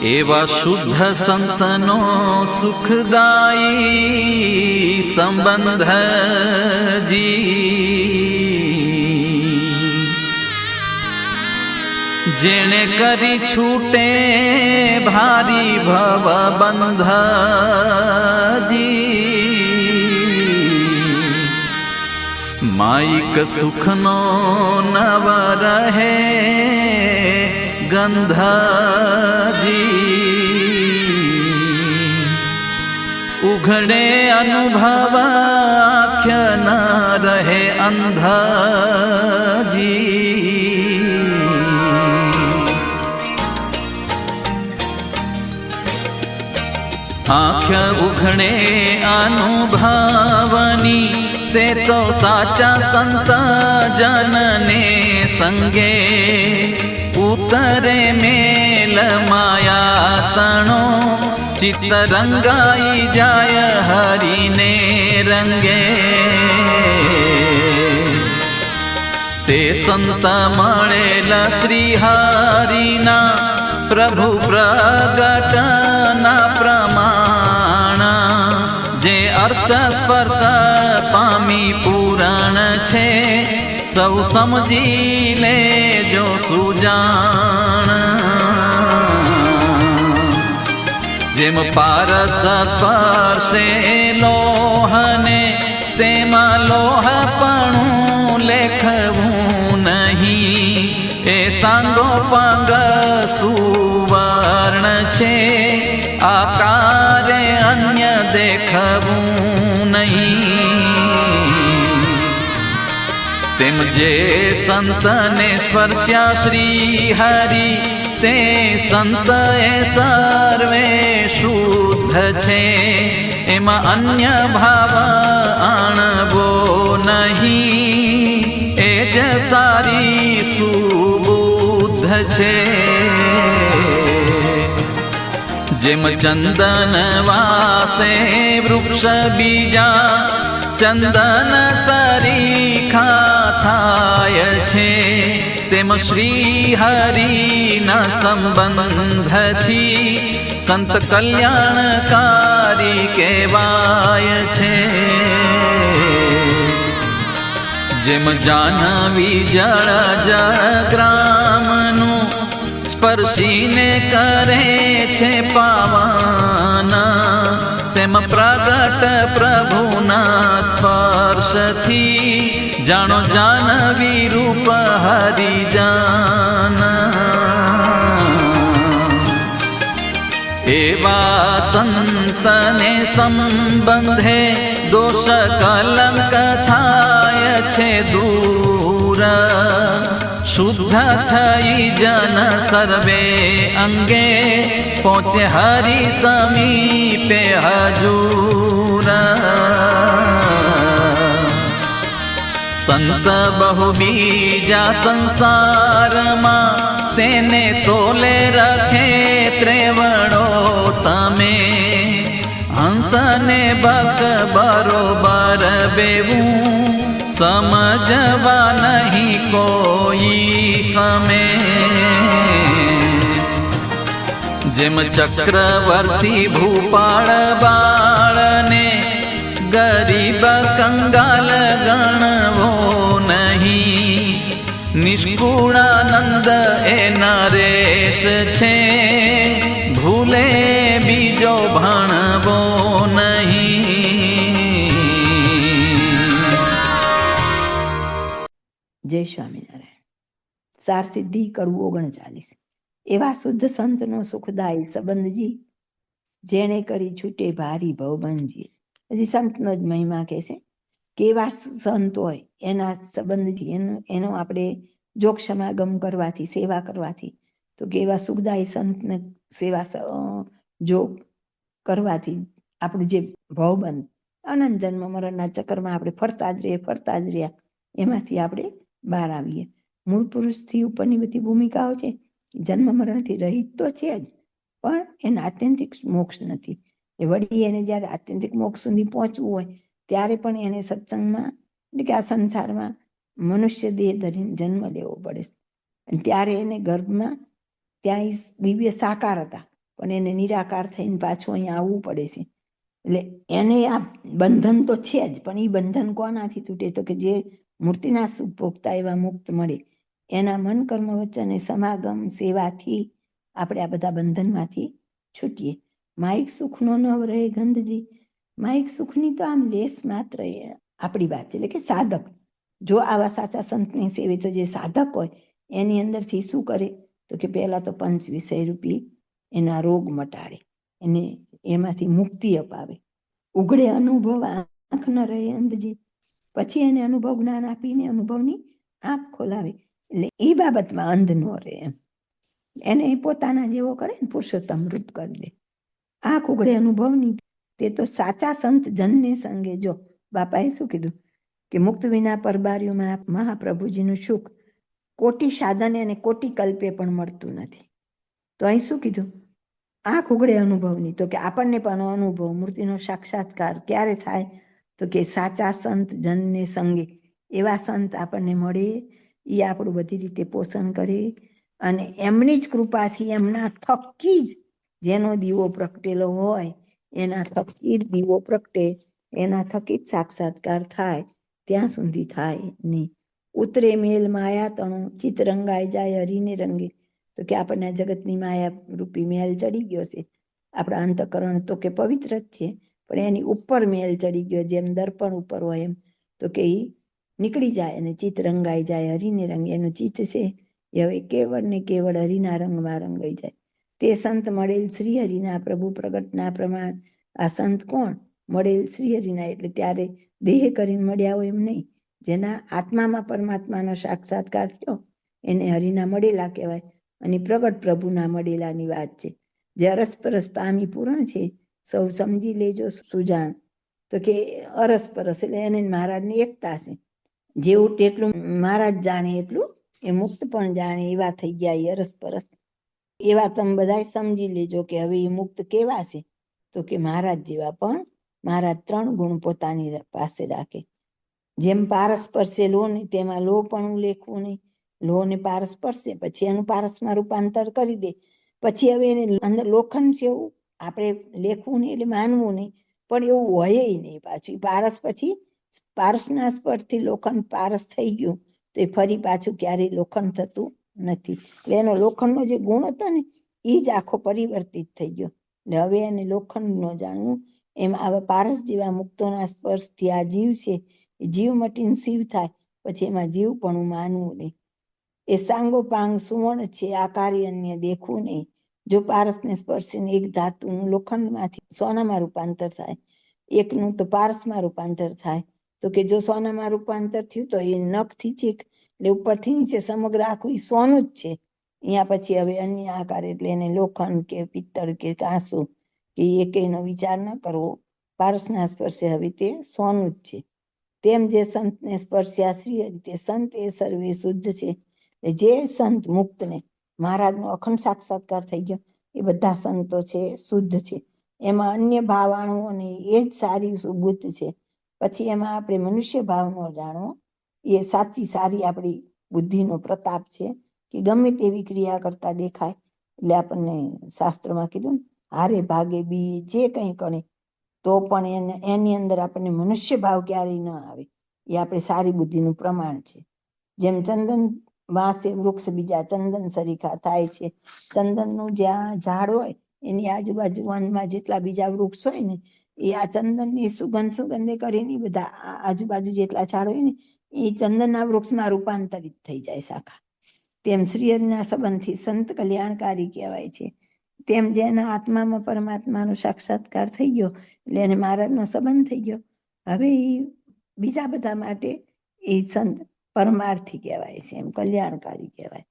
એવા શુદ્ધ સંતનો સુખદાયી સંબંધ જી જેણે કરી છૂટે ભારી ભવ બંધ જી માઈક સુખનો નવ રહે ગંધાજી ઉઘડે અનુભવ આખ્ય ન રહે અંધાજી આખ્ય ઉઘડે અનુભવની તે તો સાચા સંત જનને સંગે ઉતરે મેલ માયા તણો ચિત્ત રંગાઈ જાય હરીને રંગે. તે સંત મળેલા શ્રી હરિના પ્રભુ પ્રગટના પ્રમાણ, જે અર્થ સ્પર્શ સૌ સમજી લેજો સુજાણ. જેમ પારસ સ્પર્શે લોહને, તેમાં લોહપણું લેખવું નહીં. એ સાંગો પાંગ સુવર્ણ છે, આકારે અન્ય દેખવું જે સંતને સ્પર્શ્યા શ્રી હરિ તે સંત એ સર્વે શુદ્ધ છે. એમાં અન્ય ભાવ આણવો નહીં. એ જ સારી સુબુદ્ધ છે. જેમ ચંદન વાસે વૃક્ષ બીજા ચંદન સરીખા થાય છે. તેમ શ્રી હરિના સંબંધથી સંત કલ્યાણકારી કહેવાય છે. જેમ જાનવી જળ જળ ગ્રામનું સ્પર્શીને કરે છે પાવાના તેમ પ્રગટ પ્રભુના સ્પર્શથી. જાણો જાનવી રૂપ હરિજાના. એવા સંતને સંબંધે દોષ કલંક થાય છે દૂર. શુદ્ધ થઈ જન સર્વે અંગે પહોંચે હરિ સમીપે હજૂર સંત બહુ બીજા સંસારમાં તેને તોલે રખે ત્રેવડો તમે હંસને બક બરોબર બેવું સમજવા નહીં કોઈ સમે. જેમ ચક્રવર્તી ભૂપાળ બાળને ગરીબ કંગાલ ગણવો નહીં. નિષ્કુળાનંદ એ નરેશ છે. ભૂલે બીજો ભણવો જય સ્વામિનારાયણ. સાર સિદ્ધિ કરવું ઓગણચાલીસ. એવા શુદ્ધ સંતનો સુખદાયી સંબંધજી જેણે કરી છૂટે ભારી ભવબંધજી હજી સંતનો જ મહિમા કહે છે કેવા સંત હોય, એના સંબંધજી એનો એનો આપણે જોગ સમાગમ કરવાથી, સેવા કરવાથી, તો કેવા સુખદાયી સંતને સેવા જોગ કરવાથી આપણું જે ભવબંધ, અનંત જન્મ મરણના ચક્કરમાં આપણે ફરતા જ રહીએ, ફરતા જ રહ્યા. એમાંથી આપણે બહાર આવીએ. મૂળ પુરુષથી ઉપરની બધી ભૂમિકાઓ છે, જન્મ મરણથી રહિત તો છે જ, પણ એને આત્યંતિક મોક્ષ નથી. એ વળી એને જ્યારે આત્યંતિક મોક્ષ સુધી પહોંચવું હોય, ત્યારે પણ એને સત્સંગમાં, એટલે કે આ સંસારમાં મનુષ્ય દેહ ધરીને જન્મ લેવો પડે અને ત્યારે એને ગર્ભમાં ત્યાં દિવ્ય સાકાર હતા, પણ એને નિરાકાર થઈને પાછું અહીંયા આવવું પડે છે. એટલે એને આ બંધન તો છે જ, પણ એ બંધન કોનાથી તૂટે? તો કે જે મૂર્તિના સુખ ભોગતા એવા મુક્ત મળે. એના મન કર્મ વચન સમાગમ સેવાથી આપણે આ બધા બંધનમાંથી છૂટીએ. માઇક સુખનો ન રહે ગંધજી. માઇક સુખની તો આમ લેસ માત્ર આપણી વાત એટલે કે સાધક. જો આવા સાચા સંતની સેવે તો જે સાધક હોય, એની અંદરથી શું કરે? તો કે પહેલા તો પંચ વિષય રૂપી એના રોગ મટાડે. એને એમાંથી મુક્તિ અપાવે. ઉઘડે અનુભવ આંખ ન રહે અંધજી. પછી એને અનુભવ જ્ઞાન આપીને અનુભવની આંખ ખોલાવે. એટલે એ બાબતમાં અંધ ન રહે એમ. એને પોતાના જેવો કરે ને પુરુષોત્તમ રૂપ કરી દે. આંખ ઉઘડે અનુભવની તે તો સાચા સંત જનને સંગે. જો બાપાએ શું કીધું? કે મુક્ત વિના પરબારીઓમાં મહાપ્રભુજીનું સુખ કોટી સાધને અને કોટી કલ્પે પણ મળતું નથી. તો અહીં શું કીધું? આંખ ઉઘડે અનુભવની. તો કે આપણને પણ અનુભવ, મૂર્તિનો સાક્ષાત્કાર ક્યારે થાય? તો કે સાચા સંત જનને સંગે એવા સંત આપણને મળે એ આપણું બધી રીતે પોષણ કરે અને એમની જ કૃપાથી એમના થકી જ જેનો દીવો પ્રગટેલો હોય, એના થકી જ દીવો પ્રગટે, એના થકી જ સાક્ષાત્કાર થાય, ત્યાં સુધી થાય નહીં. ઉતરે મેલ માયા તણું, ચિત્ત રંગાઈ જાય, હરીને રંગે. તો કે આપણને જગતની માયા રૂપી મેલ ચડી ગયો છે. આપણા અંતકરણ તો કે પવિત્ર જ છે. પણ એની ઉપર મેલ ચડી ગયો, જેમ દર્પણ ઉપર હોય એમ. તો કે એ નીકળી જાય અને ચિત્ત રંગાઈ જાય, હરિને રંગે. એનું ચિત્ત છે એ હવે કેવળ ને કેવળ હરિના રંગમાં રંગાઈ જાય. તે સંત મળેલ શ્રી હરિના પ્રભુ પ્રગટના પ્રમાણ આ સંત કોણ? મળેલ શ્રી હરિના એટલે ત્યારે દેહ કરીને મળ્યા હોય એમ નહીં. જેના આત્મામાં પરમાત્માનો સાક્ષાત્કાર થયો, એને હરિના મળેલા કહેવાય. અને પ્રગટ પ્રભુના મળેલાની વાત છે. જે અરસપરસ પામી પૂરણ છે સૌ સમજી લેજો સુજાણ તો કે અરસપરસ એટલે એને મહારાજની એકતા છે. જેવું એટલું મહારાજ જાણે એટલું, એ મુક્ત પણ જાણે એવા થઈ ગયા એ અરસપરસ એવા તમે બધા સમજી લેજો કે હવે એ મુક્ત કેવા છે. તો કે મહારાજ જેવા પણ મહારાજ ત્રણ ગુણ પોતાની પાસે રાખે. જેમ પારસ પરસે લો ને તેમાં લો પણ લેખવું નહીં. લો ને પારસ પરસે, પછી એનું પારસમાં રૂપાંતર કરી દે. પછી હવે એને અંદર લોખંડ છે એવું. આપણે લેખવું નહીં એટલે માનવું નહીં. પણ એવું હોય નહીં પાછું. પારસ પછી પારસના સ્પર્શથી લોખંડ પારસ થઈ ગયું તો એ ફરી પાછું ક્યારેય લોખંડ થતું નથી. એટલે એનો લોખંડનો જે ગુણ હતો ને એ જ આખો પરિવર્તિત થઈ ગયો. એટલે હવે એને લોખંડ ન જાણવું. એમ આવા પારસ જેવા મુક્તોના સ્પર્શથી આ જીવ છે જીવ મટીને શિવ થાય. પછી એમાં જીવ પણ માનવું નહીં. એ સાંગો પાંગ સુવર્ણ છે, આ કાર્ય અન્ય દેખવું નહીં. જો પારસને સ્પર્શીને એક ધાતુનું લોખંડમાંથી સોનામાં રૂપાંતર થાય, એકનું તો પારસમાં રૂપાંતર થાય, તો કે જો સોનામાં રૂપાંતર થયું તો એ નખથી ચીક એટલે ઉપરથી નીચે સમગ્ર આખું એ સોનું જ છે. અહીંયા પછી હવે અન્ય આકાર એટલે એને લોખંડ કે પિત્તળ કે કાંસુ કે એકેયનો વિચાર ન કરવો. પારસના સ્પર્શે હવે તે સોનું જ છે. તેમ જે સંતને સ્પર્શ્યા શ્રી હરિ, તે સંત એ સર્વે શુદ્ધ છે. જે સંત મુક્તને મહારાજનો અખંડ સાક્ષાત્કાર થઈ ગયો. એ બધા સંતો છે, શુદ્ધ છે. એમાં અન્ય ભાવાણુઓ ને એ જ સારી સુબુદ્ધ છે. પછી એમાં આપણે મનુષ્ય ભાવનો જાણવો, એ સાચી સારી આપણી બુદ્ધિનો પ્રતાપ છે કે ગમે તેવી ક્રિયા કરતા દેખાય. એટલે આપણને શાસ્ત્રમાં કીધું હારે ભાગે બી જે કંઈ કરે, તો પણ એને, એની અંદર આપણને મનુષ્ય ભાવ ક્યારેય ન આવે. એ આપણે સારી બુદ્ધિનું પ્રમાણ છે. જેમ ચંદન વાંસે વૃક્ષ બીજા ચંદન સરીખા થાય છે. ચંદનનું જ્યાં ઝાડ હોય, એની આજુબાજુ વનમાં જેટલા બીજા વૃક્ષ હોય ને, એ આ ચંદનની સુગંધ સુગંધે કરીને બધા આજુબાજુ જેટલા ઝાડ હોય ને, એ ચંદનના વૃક્ષમાં રૂપાંતરિત થઈ જાય શાખા. તેમ શ્રીહરિના સંબંધથી સંત કલ્યાણકારી કહેવાય છે. તેમ જેના આત્મામાં પરમાત્માનો સાક્ષાત્કાર થઈ ગયો, એટલે એને મહારાજનો સંબંધ થઈ ગયો. હવે એ બીજા બધા માટે એ સંત પરમાર્થી કહેવાય છે, એમ કલ્યાણકારી કહેવાય.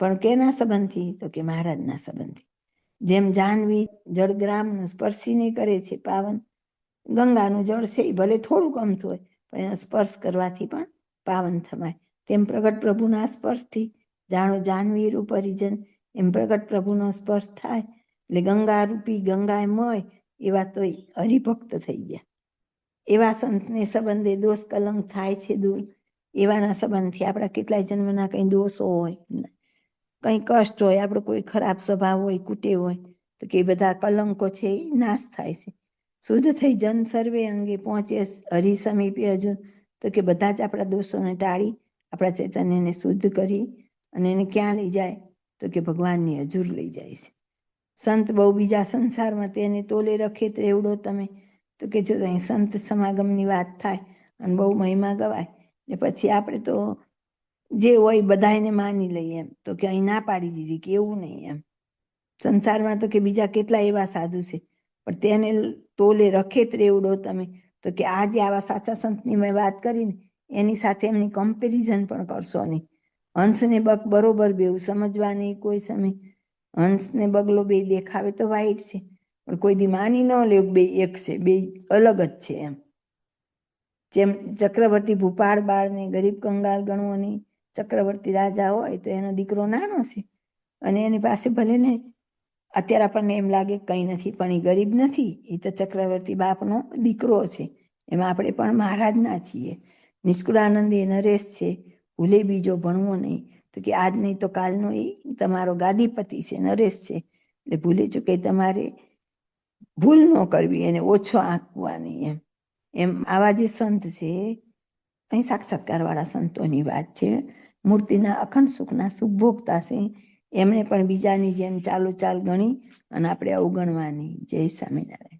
પણ કેના સંબંધથી તો કે મહારાજના સંબંધથી જેમ જાનવી જળગ્રામનું સ્પર્શીને કરે છે પાવન, ગંગાનું જળ છે એ ભલે થોડુંક અમથું હોય, પણ એનો સ્પર્શ કરવાથી પણ પાવન થવાય. તેમ પ્રગટ પ્રભુના સ્પર્શથી જાણો જાનવી રૂપ એમ પ્રગટ પ્રભુનો સ્પર્શ થાય. એટલે ગંગા રૂપી ગંગા મય, એવા તો હરિભક્ત થઈ ગયા. એવા સંતને સંબંધે દોષ કલંક થાય છે દૂર. એવાના સંબંધથી આપણા કેટલાય જન્મના કંઈ દોષો હોય, કંઈ કષ્ટ હોય, આપણો કોઈ ખરાબ સ્વભાવ હોય કુટેવ હોય, તો કે બધા કલંકો છે એ નાશ થાય છે. શુદ્ધ થઈ જન સર્વે અંગે પહોંચે હરિ સમીપે અર્જુન. તો કે બધા જ આપણા દોષોને ટાળી, આપણા ચૈતન્યને શુદ્ધ કરી અને એને ક્યાં લઈ જાય? તો કે ભગવાનની હજુર લઈ જાય છે. સંત બહુ બીજા સંસારમાં તેને તોલે રખે ત્રેવડો તમે. તો કે જો અહીં સંત સમાગમની વાત થાય અને બહુ મહિમા ગવાય ને પછી આપણે તો જે હોય બધાને માની લઈએ એમ. તો કે અહીં ના પાડી દીધી કે એવું નહીં એમ. સંસારમાં તો કે બીજા કેટલા એવા સાધુ છે. પણ તેને તોલે રખે રેવડો તમે. તો કે આ જે આવા સાચા સંતની મેં વાત કરીને, એની સાથે એમની કમ્પેરિઝન પણ કરશો નહીં. હંસને બગ બરોબર બેવું સમજવા નહીં કોઈ સમય. હંસને બગલો બે દેખાવે તો વાઈટ છે. પણ કોઈ દી માની ન લેવું બે એક છે, બે અલગ જ છે એમ. જેમ ચક્રવર્તી ભૂપાળ બાળને ગરીબ કંગાલ ગણવો નહીં ચક્રવર્તી રાજા હોય તો એનો દીકરો નાનો છે. અને એની પાસે ભલે ને અત્યારે આપણને એમ લાગે કંઈ નથી, પણ એ ગરીબ નથી. એ તો ચક્રવર્તી બાપનો દીકરો છે. એમાં આપણે પણ મહારાજના છીએ. નિષ્કુળાનંદ એ નરેશ છે. ભૂલે બીજો ભણવો નહીં. તો કે આજ નહીં તો કાલનો એ તમારો ગાદીપતિ છે, નરેશ છે. એટલે ભૂલે ચૂકે તમારે ભૂલ ન કરવી, એને ઓછો આંકવાની એમ. એમ આવા જે સંત છે, અહીં સાક્ષાત્કારવાળા સંતોની વાત છે, મૂર્તિના અખંડ સુખના સુભોગતા છે, એમણે પણ બીજાની જેમ ચાલુ ચાલ ગણી અને આપણે અવગણવાની જય સ્વામિનારાયણ.